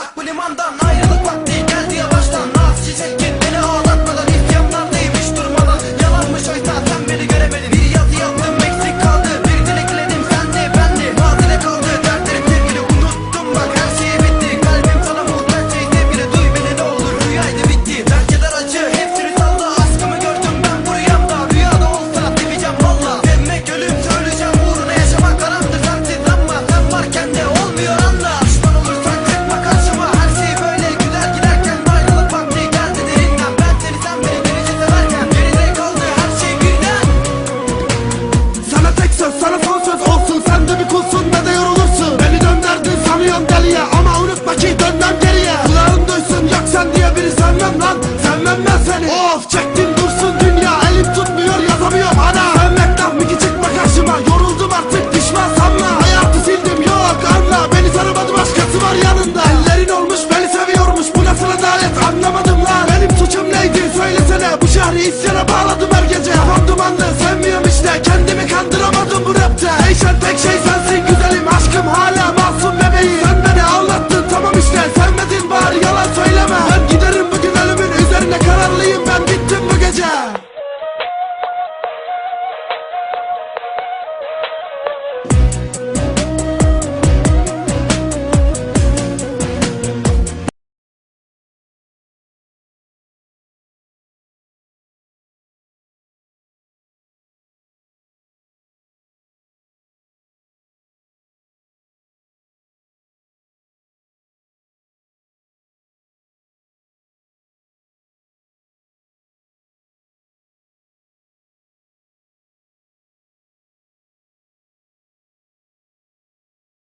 Bak bu limandan ayrılık vakti. Of çektim dursun dünya elim tutmuyor yazamıyorum ana Sevmekten mi ki çıkma karşıma yoruldum artık pişman sanma. Hayatı sildim yok anla. Beni tanımadı başkası var yanında. Ellerin olmuş beni seviyormuş bu nasıl adalet? Anlamadım lan. Benim suçum neydi? Söylesene. Bu şehri isyana bağladım her gece. Kafam dumanlı sevmiyorum işte kendimi kandıramadım bu rapte. Hey